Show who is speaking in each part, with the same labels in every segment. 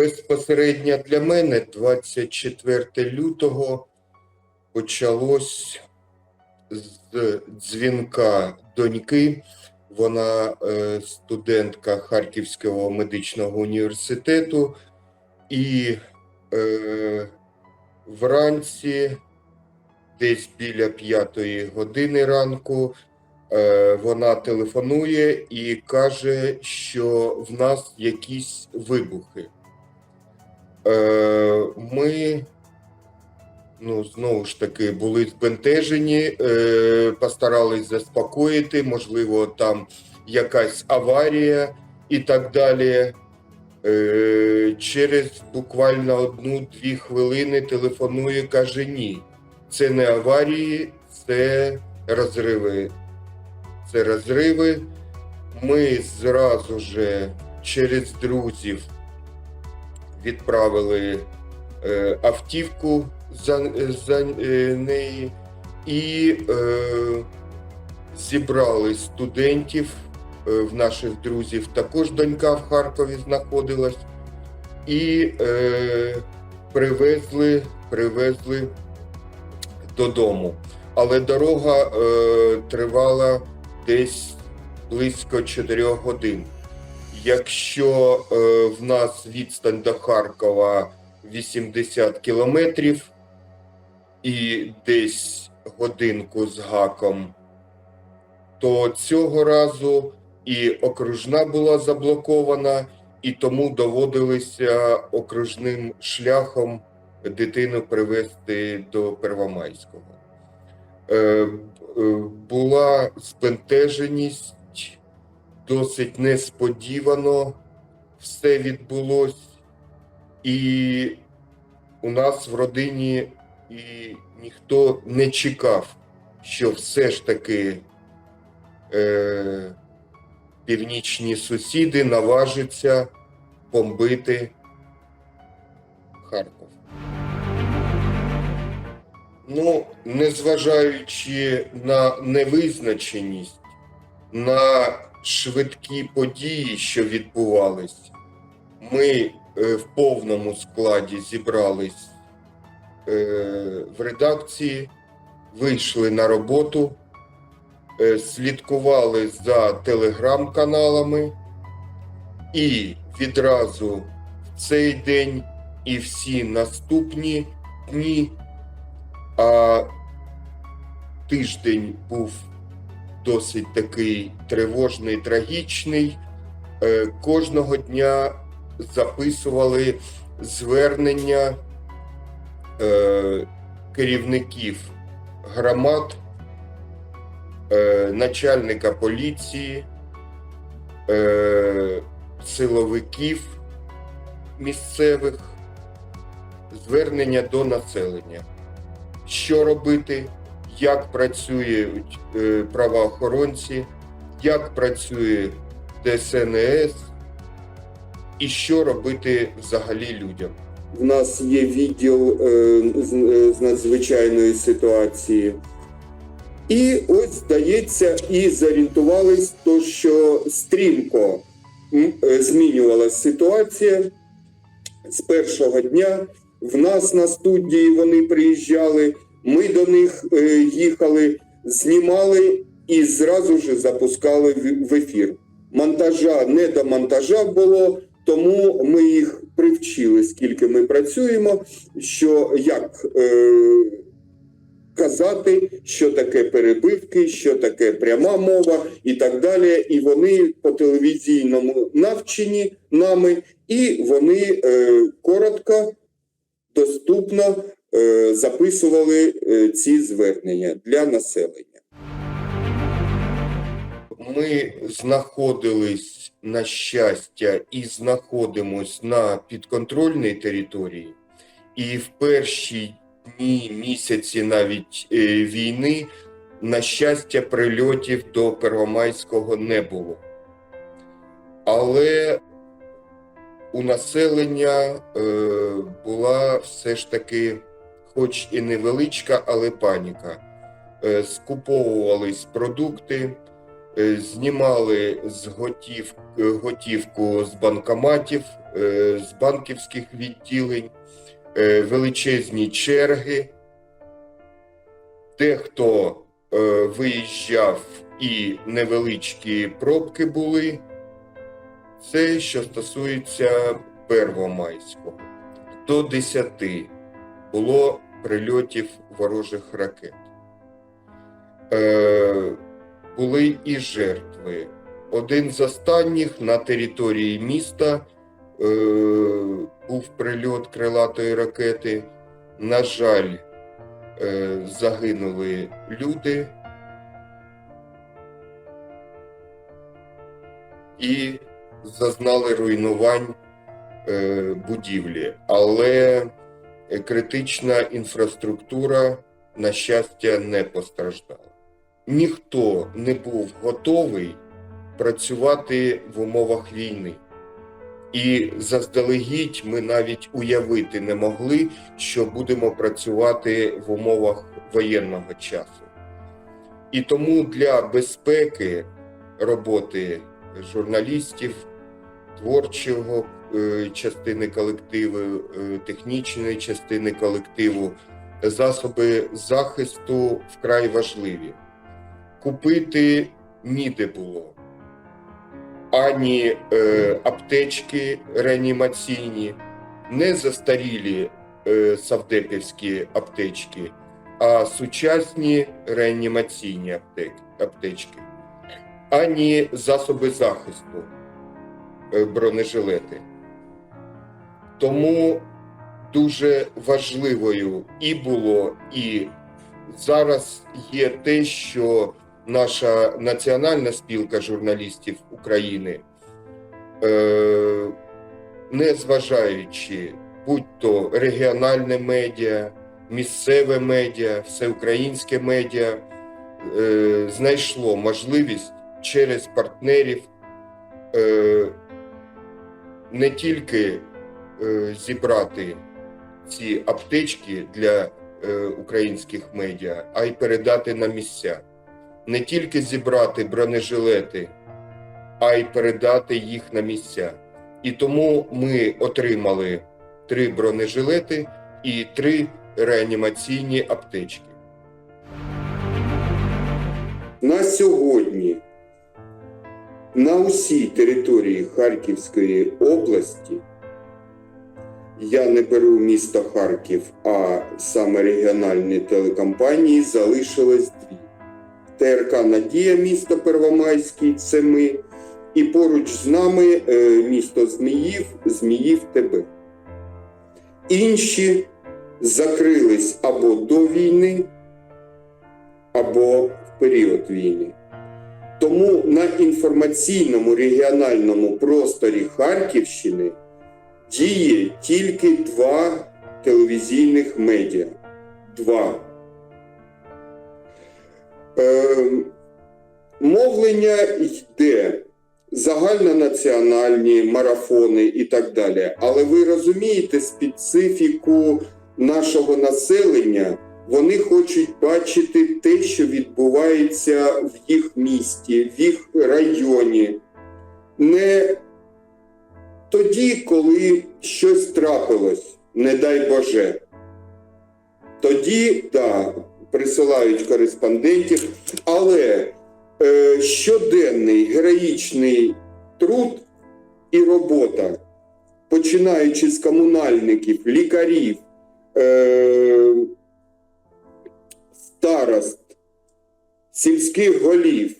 Speaker 1: Безпосередньо для мене 24 лютого почалось з дзвінка доньки. Вона е, студентка Харківського медичного університету, і е, вранці, десь біля п'ятої години ранку, е, вона телефонує і каже, що в нас якісь вибухи. Е, ми, ну, знову ж таки, були збентежені, е, постарались заспокоїти, можливо, там якась аварія і так далі. Е, через буквально одну-дві хвилини телефонує, каже: ні, це не аварії, це розриви. Це розриви. Ми зразу же через друзів відправили е, автівку за, за е, неї і е, зібрали студентів. Е, в наших друзів також донька в Харкові знаходилась, і е, привезли, привезли додому. Але дорога е, тривала десь близько 4 годин. Якщо е, в нас відстань до Харкова 80 кілометрів і десь годинку з гаком, то цього разу і окружна була заблокована, і тому доводилося окружним шляхом дитину привезти до Первомайського. Е, е, була збентеженість, досить несподівано все відбулось, і у нас в родині і ніхто не чекав, що все ж таки е, північні сусіди наважаться бомбити Харків. Ну, незважаючи на невизначеність, на швидкі події, що відбувались, ми е, в повному складі зібрались е, в редакції, вийшли на роботу, е, слідкували за телеграм-каналами і відразу в цей день і всі наступні дні, а тиждень був досить такий тривожний, трагічний. Е, Кожного дня записували звернення е, керівників громад, е, начальника поліції, силовиків місцевих, звернення до населення. Що робити, як працюють е, правоохоронці, як працює ДСНС, і що робити взагалі людям. В нас є відділ е, з, е, з надзвичайної ситуації. І ось, здається, і зорієнтувались, то, що стрімко змінювалася ситуація з першого дня. В нас на студії вони приїжджали, ми до них е, їхали, знімали і зразу ж запускали в, ефір. Монтажа не до монтажа було, тому ми їх привчили, скільки ми працюємо, що як е, казати, що таке перебивки, що таке пряма мова і так далі. І вони по телевізійному навчені нами, і вони е, коротко, доступно записували е, ці звернення для населення. Ми знаходились на щастя і знаходимось на підконтрольній території, і в перші дні, місяці навіть е, війни, на щастя, прильотів до Первомайського не було. Але у населення е, була все ж таки, хоч і невеличка, але паніка. Е, скуповувались продукти, е, знімали з готів, е, готівку з банкоматів, з банківських відділень, величезні черги. Дехто виїжджав і невеличкі пробки були. Це що стосується Первомайського. До 10 було прильотів ворожих ракет. Е, були і жертви. Один з останніх на території міста е, був прильот крилатої ракети. На жаль, е, загинули люди. І зазнали руйнувань е, будівлі, але критична інфраструктура, на щастя, не постраждала. Ніхто не був готовий працювати в умовах війни. І заздалегідь ми навіть уявити не могли, що будемо працювати в умовах воєнного часу. І тому для безпеки роботи журналістів, творчого е, частини колективу, е, технічної частини колективу, засоби захисту вкрай важливі. Купити ніде було ані е, аптечки реанімаційні, не застарілі е, савдепівські аптечки, а сучасні реанімаційні аптек, аптечки, ані засоби захисту, е, бронежилети. Тому дуже важливою і було, і зараз є те, що наша національна спілка журналістів України, е, не зважаючи будь-то регіональне медіа, місцеве медіа, всеукраїнське медіа, е, знайшло можливість через партнерів е, не тільки зібрати ці аптечки для е, українських медіа, а й передати на місця не тільки зібрати бронежилети, а й передати їх на місця. І тому ми отримали три бронежилети і три реанімаційні аптечки. На сьогодні на усій території Харківської області я не беру місто Харків, а саме регіональні телекомпанії залишилось дві. ТРК Надія, місто Первомайський, це ми. І поруч з нами е, місто Зміїв, Зміїв ТБ. Інші закрились або до війни, або в період війни. Тому на інформаційному регіональному просторі Харківщини діє тільки два телевізійних медіа. Два. Е, мовлення йде загальнонаціональні марафони і так далі. Але ви розумієте специфіку нашого населення. Вони хочуть бачити те, що відбувається в їх місті, в їх районі. Не тоді, коли щось трапилось, не дай Боже. Тоді, да, присилають кореспондентів, але е, щоденний героїчний труд і робота, починаючи з комунальників, лікарів, е, старост, сільських голів,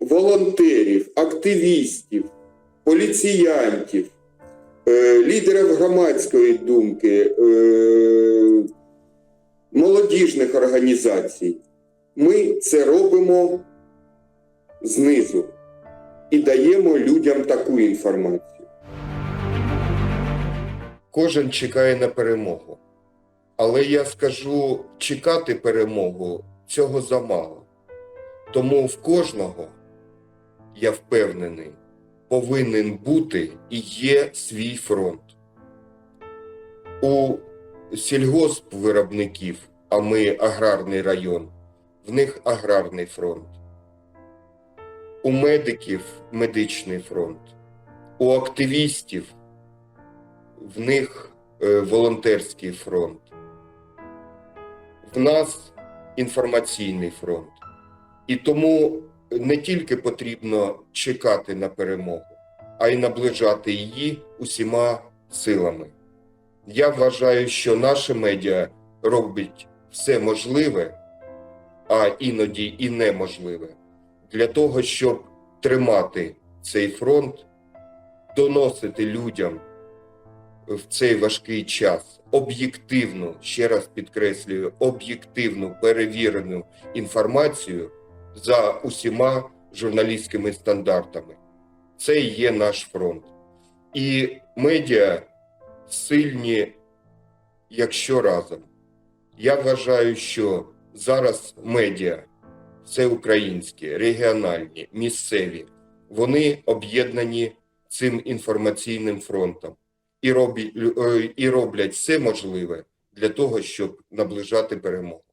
Speaker 1: волонтерів, активістів, поліціянтів, лідерів громадської думки. Е, молодіжних організацій. Ми це робимо знизу і даємо людям таку інформацію. Кожен чекає на перемогу. Але я скажу, чекати перемогу цього замало. Тому в кожного, я впевнений, повинен бути і є свій фронт. У сільгоспвиробників, а ми аграрний район, в них аграрний фронт. У медиків медичний фронт, у активістів в них е, волонтерський фронт. В нас інформаційний фронт. І тому не тільки потрібно чекати на перемогу, а й наближати її усіма силами. Я вважаю, що наше медіа робить все можливе, а іноді і неможливе, для того, щоб тримати цей фронт, доносити людям в цей важкий час об'єктивну, ще раз підкреслюю, об'єктивну перевірену інформацію за усіма журналістськими стандартами. Це і є наш фронт. І медіа сильні, якщо разом. Я вважаю, що зараз медіа, все українське, регіональні, місцеві, вони об'єднані цим інформаційним фронтом і роблять все можливе для того, щоб наближати перемогу.